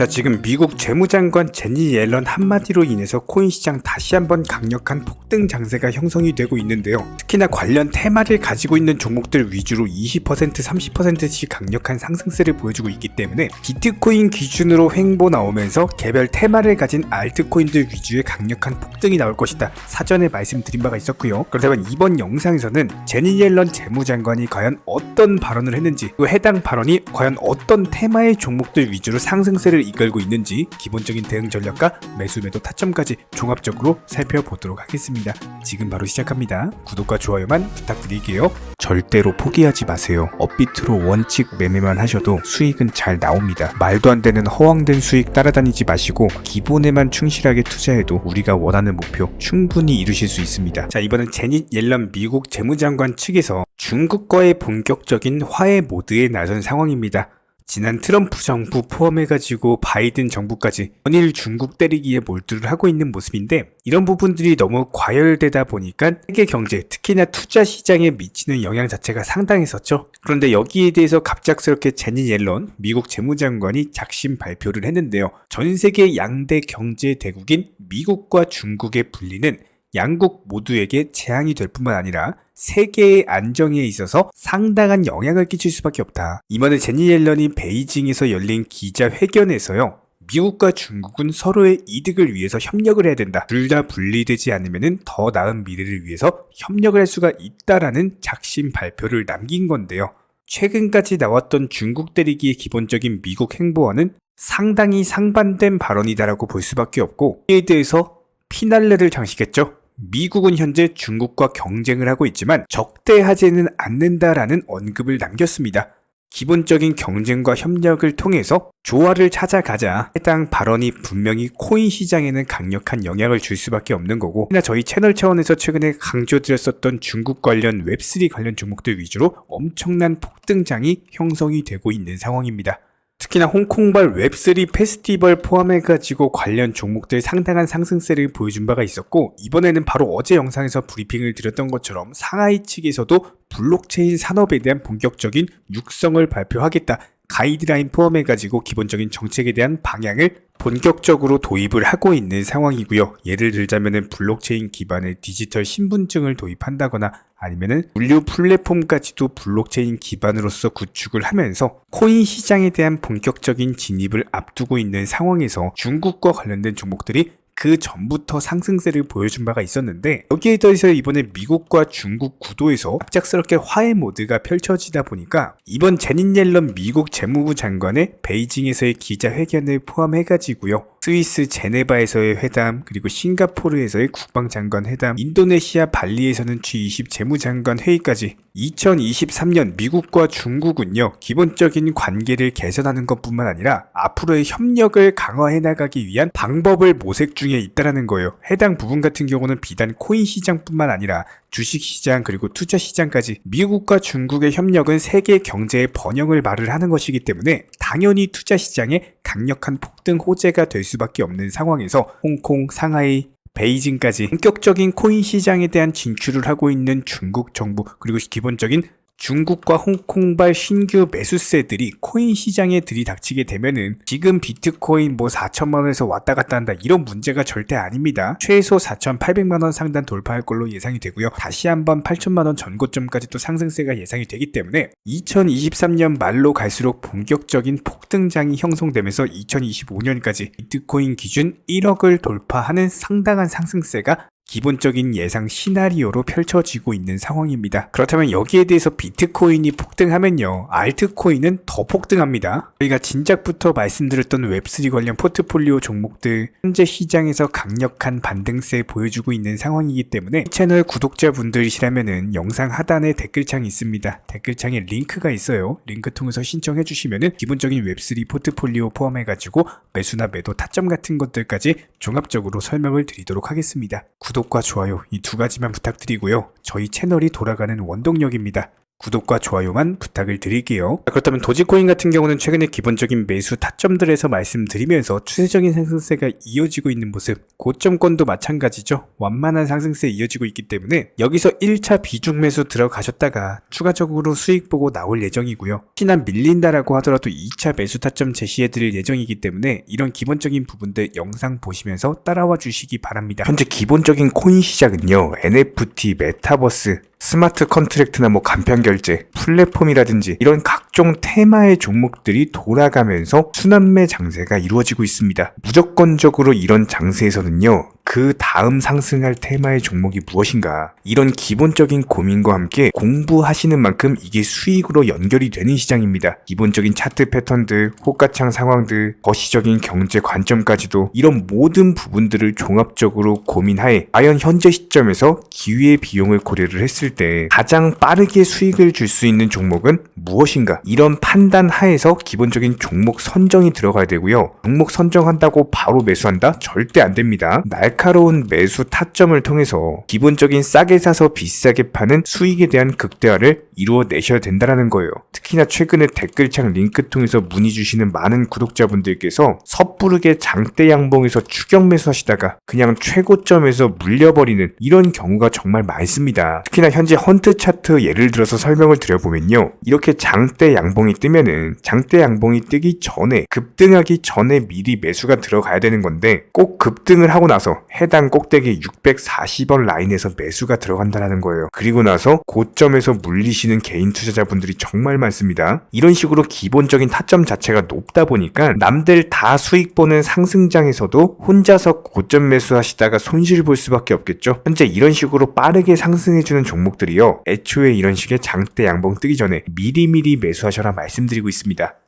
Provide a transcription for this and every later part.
자, 지금 미국 재무장관 제니 옐런 한마디로 인해서 코인 시장 다시 한번 강력한 폭등 장세가 형성이 되고 있는데요. 특히나 관련 테마를 가지고 있는 종목들 위주로 20% 30%씩 강력한 상승세를 보여주고 있기 때문에 비트코인 기준으로 횡보 나오면서 개별 테마를 가진 알트코인들 위주의 강력한 폭등이 나올 것이다. 사전에 말씀드린 바가 있었고요. 그렇다면 이번 영상에서는 제니 옐런 재무장관이 과연 어떤 발언을 했는지 그 해당 발언이 과연 어떤 테마의 종목들 위주로 상승세를 이끌고 있는지 기본적인 대응 전략과 매수 매도 타점까지 종합적으로 살펴보도록 하겠습니다. 지금 바로 시작합니다. 구독과 좋아요만 부탁드릴게요. 절대로 포기하지 마세요. 업비트로 원칙 매매만 하셔도 수익은 잘 나옵니다. 말도 안 되는 허황된 수익 따라다니지 마시고 기본에만 충실하게 투자해도 우리가 원하는 목표 충분히 이루실 수 있습니다. 자, 이번엔 제닛 옐런 미국 재무장관 측에서 중국과의 본격적인 화해 모드에 나선 상황입니다. 지난 트럼프 정부 포함해가지고 바이든 정부까지 연일 중국 때리기에 몰두를 하고 있는 모습인데 이런 부분들이 너무 과열되다 보니까 세계 경제 특히나 투자 시장에 미치는 영향 자체가 상당했었죠. 그런데 여기에 대해서 갑작스럽게 제니 옐런 미국 재무장관이 작심 발표를 했는데요. 전 세계 양대 경제 대국인 미국과 중국에 불리는 양국 모두에게 재앙이 될 뿐만 아니라 세계의 안정에 있어서 상당한 영향을 끼칠 수밖에 없다. 이번에 제니 옐런이 베이징에서 열린 기자회견에서요. 미국과 중국은 서로의 이득을 위해서 협력을 해야 된다. 둘 다 분리되지 않으면 더 나은 미래를 위해서 협력을 할 수가 있다라는 작심 발표를 남긴 건데요. 최근까지 나왔던 중국 때리기의 기본적인 미국 행보와는 상당히 상반된 발언이다라고 볼 수밖에 없고 이에 대해서 피날레를 장식했죠. 미국은 현재 중국과 경쟁을 하고 있지만 적대하지는 않는다라는 언급을 남겼습니다. 기본적인 경쟁과 협력을 통해서 조화를 찾아가자 해당 발언이 분명히 코인 시장에는 강력한 영향을 줄 수밖에 없는 거고 특히나 저희 채널 차원에서 최근에 강조드렸었던 중국 관련 웹3 관련 종목들 위주로 엄청난 폭등장이 형성이 되고 있는 상황입니다. 특히나 홍콩발 웹3 페스티벌 포함해가지고 관련 종목들 상당한 상승세를 보여준 바가 있었고 이번에는 바로 어제 영상에서 브리핑을 드렸던 것처럼 상하이 측에서도 블록체인 산업에 대한 본격적인 육성을 발표하겠다. 가이드라인 포함해가지고 기본적인 정책에 대한 방향을 본격적으로 도입을 하고 있는 상황이고요. 예를 들자면은 블록체인 기반의 디지털 신분증을 도입한다거나 아니면은 물류 플랫폼까지도 블록체인 기반으로서 구축을 하면서 코인 시장에 대한 본격적인 진입을 앞두고 있는 상황에서 중국과 관련된 종목들이 그 전부터 상승세를 보여준 바가 있었는데 여기에 더해서 이번에 미국과 중국 구도에서 갑작스럽게 화해 모드가 펼쳐지다 보니까 이번 제닌 옐런 미국 재무부 장관의 베이징에서의 기자회견을 포함해가지고요. 스위스 제네바에서의 회담 그리고 싱가포르에서의 국방장관 회담 인도네시아 발리에서는 G20 재무장관 회의까지 2023년 미국과 중국은요 기본적인 관계를 개선하는 것뿐만 아니라 앞으로의 협력을 강화해 나가기 위한 방법을 모색 중에 있다라는 거예요. 해당 부분 같은 경우는 비단 코인 시장뿐만 아니라 주식 시장 그리고 투자 시장까지 미국과 중국의 협력은 세계 경제의 번영을 말을 하는 것이기 때문에 당연히 투자 시장에 강력한 폭등 호재가 될 수밖에 없는 상황에서 홍콩, 상하이, 베이징까지 본격적인 코인 시장에 대한 진출을 하고 있는 중국 정부 그리고 기본적인 중국과 홍콩발 신규 매수세들이 코인 시장에 들이닥치게 되면은 지금 비트코인 뭐 4천만 원에서 왔다 갔다 한다 이런 문제가 절대 아닙니다. 최소 4,800만 원 상단 돌파할 걸로 예상이 되고요. 다시 한번 8천만 원 전고점까지 또 상승세가 예상이 되기 때문에 2023년 말로 갈수록 본격적인 폭등장이 형성되면서 2025년까지 비트코인 기준 1억을 돌파하는 상당한 상승세가 기본적인 예상 시나리오로 펼쳐지고 있는 상황입니다. 그렇다면 여기에 대해서 비트코인이 폭등하면요. 알트코인은 더 폭등합니다. 저희가 진작부터 말씀드렸던 웹3 관련 포트폴리오 종목들 현재 시장에서 강력한 반등세 보여주고 있는 상황이기 때문에 채널 구독자분들이시라면은 영상 하단에 댓글창이 있습니다. 댓글창에 링크가 있어요. 링크 통해서 신청해 주시면은 기본적인 웹3 포트폴리오 포함해 가지고 매수나 매도 타점 같은 것들까지 종합적으로 설명을 드리도록 하겠습니다. 구독과 좋아요 이 두 가지만 부탁드리고요. 저희 채널이 돌아가는 원동력입니다. 구독과 좋아요만 부탁을 드릴게요. 자, 그렇다면 도지코인 같은 경우는 최근에 기본적인 매수 타점들에서 말씀드리면서 추세적인 상승세가 이어지고 있는 모습, 고점권도 마찬가지죠. 완만한 상승세 이어지고 있기 때문에 여기서 1차 비중 매수 들어가셨다가 추가적으로 수익 보고 나올 예정이고요. 혹시나 밀린다라고 하더라도 2차 매수 타점 제시해드릴 예정이기 때문에 이런 기본적인 부분들 영상 보시면서 따라와 주시기 바랍니다. 현재 기본적인 코인 시장은요, NFT, 메타버스, 스마트 컨트랙트나 뭐 간편 결제, 플랫폼이라든지 이런 각종 테마의 종목들이 돌아가면서 순환매 장세가 이루어지고 있습니다. 무조건적으로 이런 장세에서는요. 그 다음 상승할 테마의 종목이 무엇인가 이런 기본적인 고민과 함께 공부하시는 만큼 이게 수익으로 연결이 되는 시장입니다. 기본적인 차트 패턴들, 호가창 상황들, 거시적인 경제 관점까지도 이런 모든 부분들을 종합적으로 고민하에 과연 현재 시점에서 기회의 비용을 고려를 했을 때 가장 빠르게 수익을 줄 수 있는 종목은 무엇인가 이런 판단 하에서 기본적인 종목 선정이 들어가야 되고요. 종목 선정한다고 바로 매수한다? 절대 안 됩니다. 날 카로운 매수 타점을 통해서 기본적인 싸게 사서 비싸게 파는 수익에 대한 극대화를 이루어내셔야 된다는 거예요. 특히나 최근에 댓글창 링크 통해서 문의 주시는 많은 구독자분들께서 섣부르게 장대 양봉에서 추격 매수하시다가 그냥 최고점에서 물려버리는 이런 경우가 정말 많습니다. 특히나 현재 헌트 차트 예를 들어서 설명을 드려보면요. 이렇게 장대 양봉이 뜨면은 장대 양봉이 뜨기 전에 급등하기 전에 미리 매수가 들어가야 되는 건데 꼭 급등을 하고 나서 해당 꼭대기 640원 라인에서 매수가 들어간다는 거예요. 그리고 나서 고점에서 물리시는 개인 투자자분들이 정말 많습니다. 이런 식으로 기본적인 타점 자체가 높다 보니까 남들 다 수익 보는 상승장에서도 혼자서 고점 매수하시다가 손실 볼 수밖에 없겠죠. 현재 이런 식으로 빠르게 상승해주는 종목들이요. 애초에 이런 식의 장대 양봉 뜨기 전에 미리미리 매수하셔라 말씀드리고 있습니다.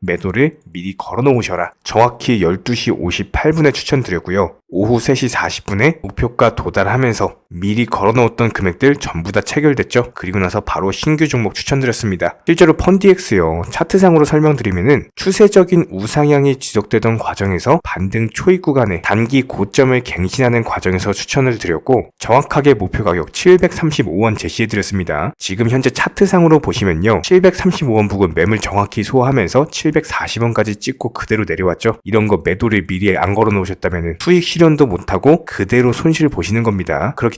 매도를 미리 걸어 놓으셔라. 정확히 12시 58분에 추천드렸고요. 오후 3시 40분에 목표가 도달하면서 미리 걸어놓았던 금액들 전부 다 체결됐죠. 그리고 나서 바로 신규 종목 추천드렸습니다. 실제로 펀디엑스요. 차트상으로 설명드리면은 추세적인 우상향이 지속되던 과정에서 반등 초입 구간에 단기 고점을 갱신하는 과정에서 추천을 드렸고 정확하게 목표 가격 735원 제시해드렸습니다. 지금 현재 차트상으로 보시면요. 735원 부근 매물 정확히 소화하면서 740원까지 찍고 그대로 내려왔죠. 이런 거 매도를 미리 안 걸어 놓으셨다면 수익 실현도 못하고 그대로 손실을 보시는 겁니다. 그렇기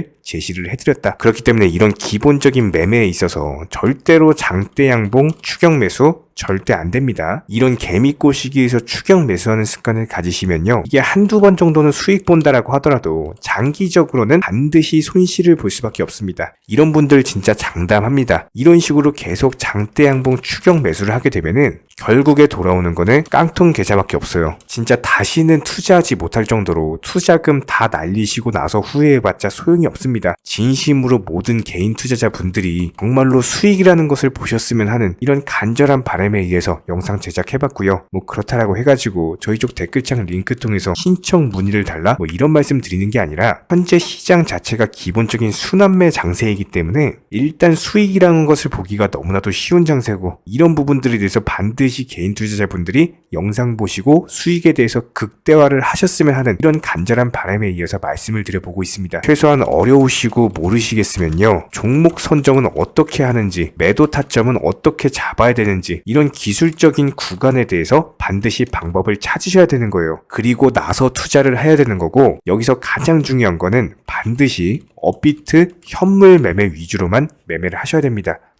okay 제시를 해드렸다. 그렇기 때문에 이런 기본적인 매매에 있어서 절대로 장대 양봉 추격 매수 절대 안 됩니다. 이런 개미꼬 시기에서 추격 매수하는 습관을 가지시면요. 이게 한두 번 정도는 수익 본다라고 하더라도 장기적으로는 반드시 손실을 볼 수밖에 없습니다. 이런 분들 진짜 장담합니다. 이런 식으로 계속 장대 양봉 추격 매수를 하게 되면은 결국에 돌아오는 거는 깡통 계좌밖에 없어요. 진짜 다시는 투자하지 못할 정도로 투자금 다 날리시고 나서 후회해봤자 소용이 없습니다. 진심으로 모든 개인 투자자분들이 정말로 수익이라는 것을 보셨으면 하는 이런 간절한 바람에 의해서 영상 제작해봤고요. 뭐 그렇다라고 해가지고 저희 쪽 댓글창 링크 통해서 신청 문의를 달라 뭐 이런 말씀 드리는 게 아니라 현재 시장 자체가 기본적인 순환매 장세이기 때문에 일단 수익이라는 것을 보기가 너무나도 쉬운 장세고 이런 부분들에 대해서 반드시 개인 투자자분들이 영상 보시고 수익에 대해서 극대화를 하셨으면 하는 이런 간절한 바람에 이어서 말씀을 드려보고 있습니다. 최소한 어려 우시고 모르시겠으면요. 종목 선정은 어떻게 하는지, 매도 타점은 어떻게 잡아야 되는지 이런 기술적인 구간에 대해서 반드시 방법을 찾으셔야 되는 거예요. 그리고 나서 투자를 해야 되는 거고 여기서 가장 중요한 거는 반드시 업비트 현물 매매 위주로만 매매를 하셔야 됩니다.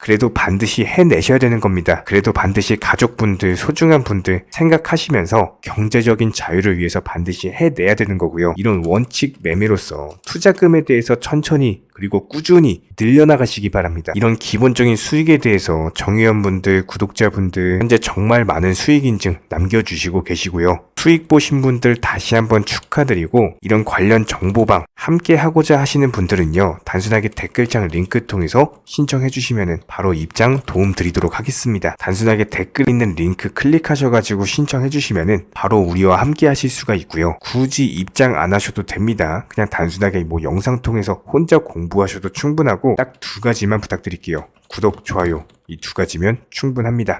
그래도 반드시 해내셔야 되는 겁니다. 그래도 반드시 가족분들, 소중한 분들 생각하시면서 경제적인 자유를 위해서 반드시 해내야 되는 거고요. 이런 원칙 매매로서 투자금에 대해서 천천히 그리고 꾸준히 늘려나가시기 바랍니다. 이런 기본적인 수익에 대해서 정회원분들, 구독자분들 현재 정말 많은 수익 인증 남겨주시고 계시고요. 수익 보신 분들 다시 한번 축하드리고 이런 관련 정보방 함께 하고자 하시는 분들은요. 단순하게 댓글창 링크 통해서 신청해 주시면 바로 입장 도움 드리도록 하겠습니다. 단순하게 댓글 있는 링크 클릭하셔가지고 신청해 주시면 바로 우리와 함께 하실 수가 있고요. 굳이 입장 안 하셔도 됩니다. 그냥 단순하게 뭐 영상 통해서 혼자 공부하셔도 충분하고 딱 두 가지만 부탁드릴게요. 구독, 좋아요 이 두 가지면 충분합니다.